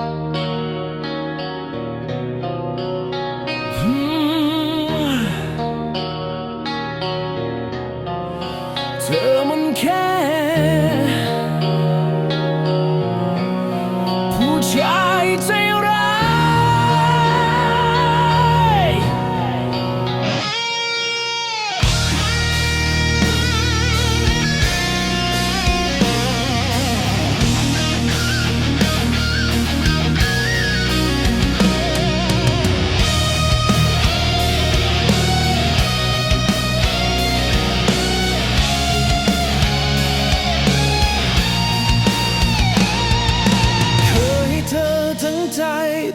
เ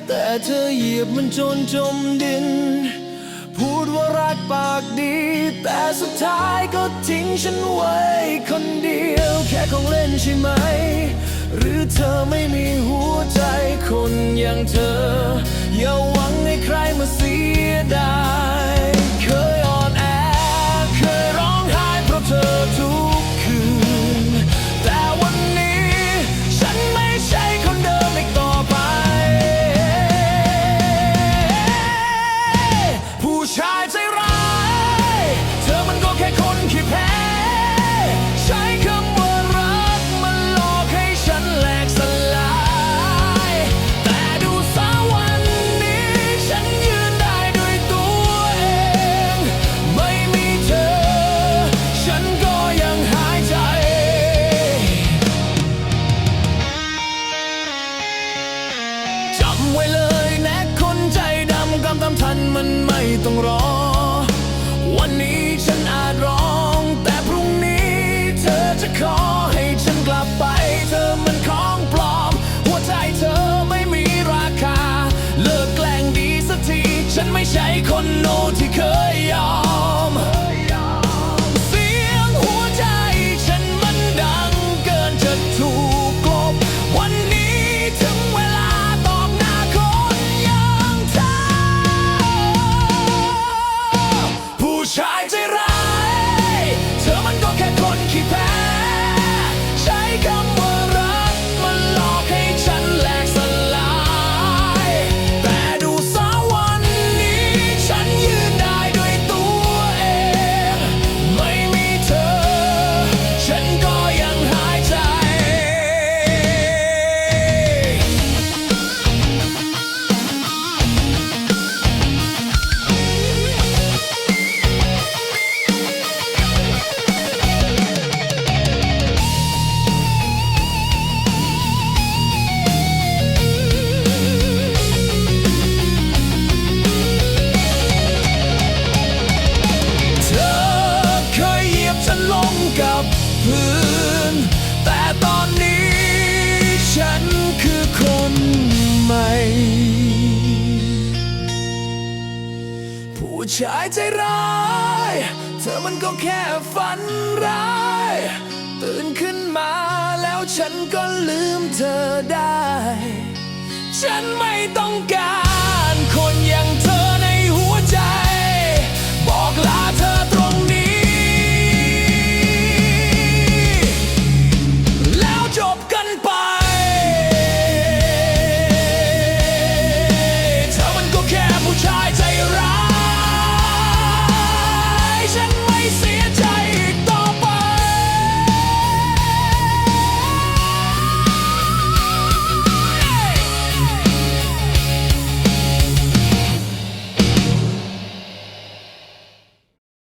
แต่เธอเหยียบมันจนจมดิน พูดว่ารักปากดี แต่สุดท้ายก็ทิ้งฉันไว้คนเดียว แค่ของเล่นใช่ไหม หรือเธอไม่มีหัวใจคนอย่างเธอ อย่าหวังให้ใครมาเสียดาย ฉันมันไม่ต้องรอ วันนี้ฉันอาจร้อง แต่พรุ่งนี้เธอจะขอให้ฉันกลับไป เธอมันของปลอม หัวใจเธอไม่มีราคา เลิกแกล้งดีสักที ฉันไม่ใช่คนโนที่ ใหม่ ผู้ชายใจร้าย เธอมันก็แค่ฝันร้าย ตื่นขึ้นมาแล้วฉันก็ลืมเธอได้ ฉันไม่ต้องการ